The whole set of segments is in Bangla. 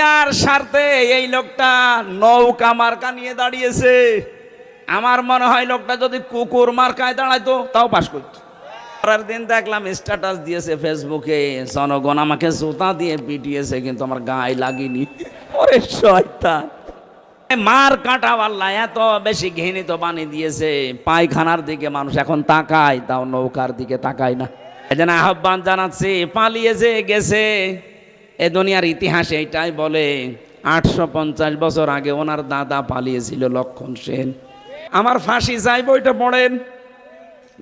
দুনিয়ার স্বার্থে এই লোকটা নৌকা মার্কা নিয়ে দাঁড়িয়েছে। আমার মনে হয় লোকটা যদি কুকুর মার্কায় দাঁড়াইতো, তাও পাশ করতো। পরের দিন দেখলাম স্ট্যাটাস দিয়েছে ফেসবুকে, জনগণ আমাকে জুতা দিয়ে পিটিয়েছে, কিন্তু আমার গায়ে লাগেনি। ওরে শয়তান। মার কাটা পাল্লা এত বেশি ঘৃণিত বানিয়ে দিয়েছে। পায়খানার দিকে মানুষ এখন তাকায়, তাও নৌকার দিকে তাকায় না। এজন্য আহ্বান জানাচ্ছি পালিয়েছে গেছে এ দুনিয়ার ইতিহাসে এটাই বলে, আটশো পঞ্চাশ বছর আগে ওনার দাদা পালিয়েছিল লক্ষণ সেন। আমার ফাঁসি চাই বইটা পড়েন।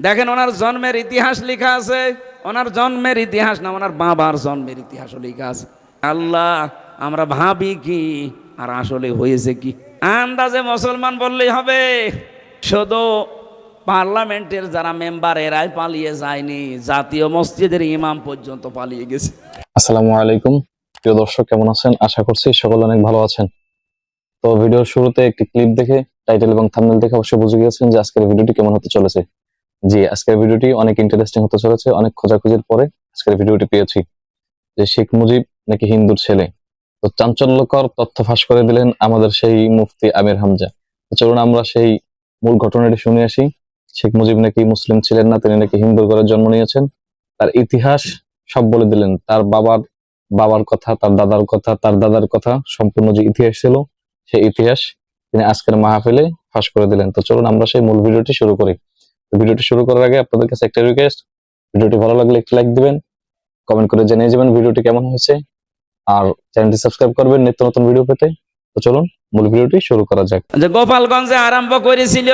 দেখেন, ওনার জন্মের ইতিহাস লেখা আছে, ওনার জন্মের ইতিহাস না, ওনার বাবার জন্মের ইতিহাসও লেখা আছে। আল্লাহ, আমরা ভাবি কি, আর আসলে হয়েছে কি? আন্দাজে মুসলমান বললেই হবে, শুধু পার্লামেন্টের যারা মেম্বার, এরাই পালিয়ে যায়নি। জাতীয় মসজিদের ইমাম পর্যন্ত পালিয়ে গেছে। আসসালামু আলাইকুম। প্রিয় দর্শক, কেমন আছেন? আশা করছি সকলে অনেক ভালো আছেন। তো ভিডিওর শুরুতে একটি ক্লিপ দেখে টাইটেল এবং থাম্বনেল দেখে অবশ্যই বুঝে গিয়েছেন যে আজকের ভিডিওটি কেমন হতে চলেছে। জি, আজকের ভিডিওটি অনেক ইন্টারেস্টিং হতে চলেছে, অনেক খোঁজাখুঁজির পরে আজকের ভিডিওটি পেয়েছি। যে শেখ মুজিব নাকি হিন্দুর ছেলে। তো চাঞ্চল্যকর তথ্য ফাঁস করে দিলেন আমাদের সেই মুফতি আমির হামজা। চলুন আমরা সেই মূল ঘটনাটি শুনে আসি। শেখ মুজিব নাকি মুসলিম ছিলেন না, তিনি নাকি হিন্দুর ঘরে জন্ম নিয়েছেন। তার ইতিহাস সব বলে দিলেন। তার বাবার বাবার কথা, তার দাদার কথা, তার দাদার কথা, সম্পূর্ণ যে ইতিহাস ছিল, সেই ইতিহাস তিনি আজকের মাহফিলে ফাঁস করে দিলেন। তো চলুন আমরা সেই মূল ভিডিওটি শুরু করি। ভিডিওটি শুরু করার আগে আপনাদের কাছে একটা রিকোয়েস্ট ভিডিওটি ভালো লাগলে একটি লাইক দিবেন কমেন্ট করে জানিয়ে যাবেন ভিডিওটি কেমন হয়েছে, আর চ্যানেলটি সাবস্ক্রাইব করবেন নিত্য নতুন ভিডিও পেতে। তো চলুন মূল ভিডিওটি শুরু করা যাক। গোপালগঞ্জে আরম্ভ করেছিল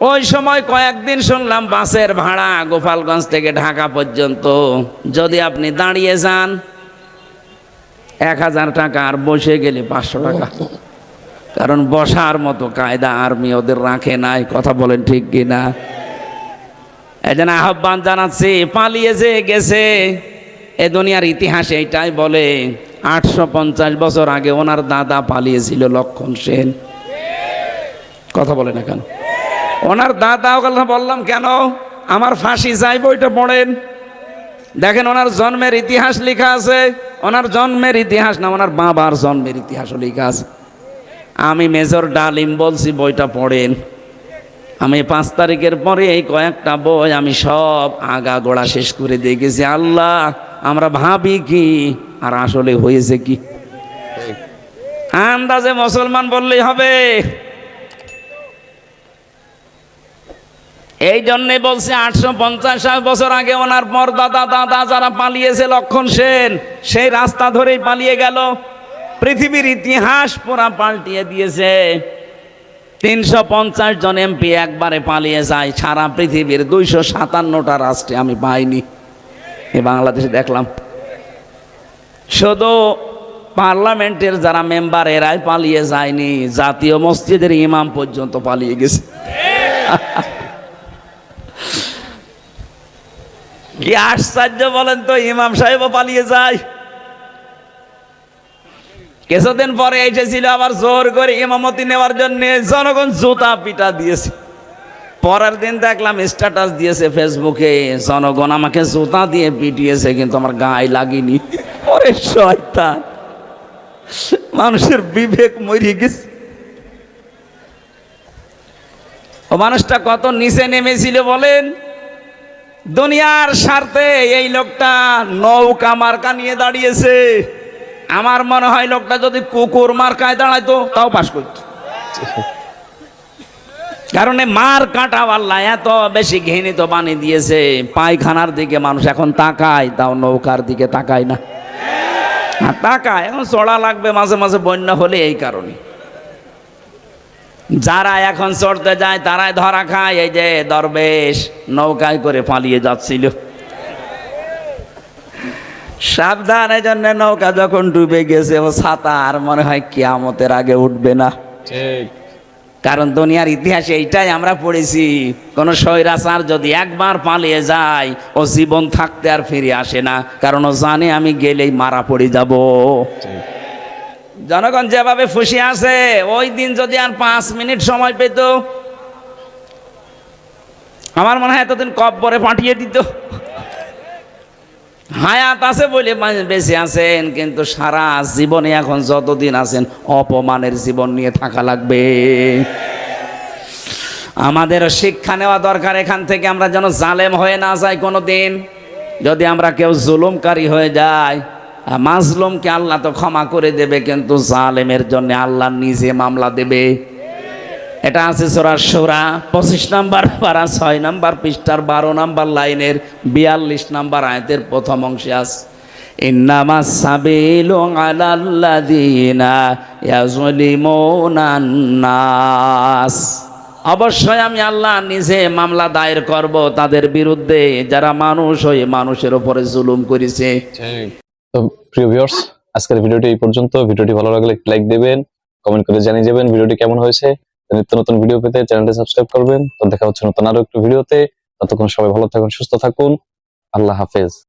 ওই সময় কয়েকদিন শুনলাম বাসের ভাড়া গোপালগঞ্জ থেকে ঢাকা পর্যন্ত। যদি আপনি দাঁড়িয়ে যান, এক হাজার টাকা আর বসে গেলে পাঁচশো টাকা। কারণ বসার মতো কায়দা আর্মি ওদের রাখে নাই, কথা বলেন ঠিক কিনা? এই জন্য আহ্বান জানাচ্ছি, পালিয়ে যে গেছে, এ দুনিয়ার ইতিহাসে এটাই বলে, আটশো পঞ্চাশ বছর আগে ওনার দাদা পালিয়েছিল লক্ষণ সেন। কথা বলে না কেন? ওনার দাদা কথা বললাম কেন? আমার ফাঁসি চাই বইটা পড়েন। দেখেন ওনার জন্মের ইতিহাস লেখা আছে। ওনার জন্মের ইতিহাস না ওনার বাবার জন্মের ইতিহাসও লেখা আছে। আমি মেজর ডালিম বলছি বইটা পড়েন। আমি পাঁচ তারিখের পরে এই কয়েকটা বই আমি সব আগা গোড়া শেষ করে দেখেছি আল্লাহ আমরা ভাবি কি আর আসলে হয়েছে কি? আন্দাজে মুসলমান বললেই হবে। এই জন্যে বলছে আটশো পঞ্চাশ বছর আগে ওনার পর দাদা দাদা যারা পালিয়েছে লক্ষণ সেন, সেই রাস্তা ধরেই পালিয়ে গেল। পৃথিবীর ইতিহাস পুরা পাল্টিয়ে দিয়েছে। তিনশো পঞ্চাশ জন এমপি একবারে পালিয়ে যায়, সারা পৃথিবীর দুইশো সাতান্নটা রাষ্ট্রে আমি পাইনি। এ বাংলাদেশে দেখলাম। শুধু পার্লামেন্টের যারা মেম্বার, এরাই পালিয়ে যায়নি, জাতীয় মসজিদের ইমাম পর্যন্ত পালিয়ে গেছে। কি আশ্চর্য বলেন তো, ইমাম সাহেবও পালিয়ে যায়। কিছুদিন পরে এসেছিল আবার জোর করে ইমামতি নেওয়ার জন্য জনগণ জুতা পিটা দিয়েছে। পরের দিন দেখলাম স্ট্যাটাস দিয়েছে ফেসবুকে জনগণ আমাকে জুতা দিয়ে পিটিয়েছে, কিন্তু আমার গায়ে লাগেনি। ওরে শয়তান, মানুষের বিবেক মরিয়ে গেছে। ও মানুষটা কত নিচে নেমেছিল বলেন? দুনিয়ার স্বার্থে এই লোকটা নৌকা মার্কা নিয়ে দাঁড়িয়েছে। আমার মনে হয় লোকটা যদি কুকুর মার্কায় দাঁড়াইতো, তাও পাশ করতো। কারণ মার কাটা পাল্লা এত বেশি ঘৃণিত বানিয়ে দিয়েছে, পায়খানার দিকে মানুষ এখন তাকায়, তাও নৌকার দিকে তাকায় না। আর তাকায়, এখন চড়া লাগবে, মাঝে মাঝে বন্যা হলে এই কারণে। যারা এখন চড়তে যায় তারাই ধরা খায়। এই যে দরবেশ নৌকায় করে পালিয়ে যাচ্ছিল। সাবধান এই জন্য নৌকা যখন ডুবে গেছে ও ছাতা আর মনে হয় কিয়ামতের আগে উঠবে না। কারণ দুনিয়ার ইতিহাসে এইটাই আমরা পড়েছি কোন স্বৈরাচার যদি একবার পালিয়ে যায় ও জীবন থাকতে আর ফিরে আসে না। কারণ ও জানে আমি গেলেই মারা পড়ে যাব। জনগণ যেভাবে ফুসে আছে ওই দিন যদি আর পাঁচ মিনিট সময় পেত আমার মনে হয় এতদিন কব্বরে পাঠিয়ে দিত। হায়াত আছে বলে বেঁচে আছেন কিন্তু সারা জীবনে এখন যতদিন আছেন অপমানের জীবন নিয়ে থাকা লাগবে। আমাদের শিক্ষা নেওয়া দরকার এখান থেকে আমরা যেন জালেম হয়ে না যাই কোনো দিন যদি আমরা কেউ জুলুমকারী হয়ে আহ, মাজলুমকে আল্লাহ তো ক্ষমা করে দেবে, কিন্তু জালেমের জন্য আল্লাহ নিজে মামলা দেবে। এটা আছে সোরা সোরা, পঁচিশ নাম্বার পারা, ছয় নাম্বার পৃষ্ঠার, বারো নাম্বার লাইনের, বিয়াল্লিশ নাম্বার আয়তের প্রথম অংশে আছে, ইন্নামা অবশ্যই আমি আল্লাহ নিজে মামলা দায়ের করব তাদের বিরুদ্ধে, যারা মানুষ হয়ে মানুষের উপরে জুলুম করেছে। তো প্রিয় ভিউয়ার্স আজকের ভিডিওটি এই পর্যন্ত। ভিডিওটি ভালো লাগলে একটি লাইক দেবেন কমেন্ট করে জানিয়ে যাবেন ভিডিওটি কেমন হয়েছে। নিত্য নতুন ভিডিও পেতে চ্যানেলটি সাবস্ক্রাইব করবেন। তো দেখা হচ্ছে নতুন আরও একটু ভিডিওতে ততক্ষণ সবাই ভালো থাকুন, সুস্থ থাকুন। আল্লাহ হাফেজ।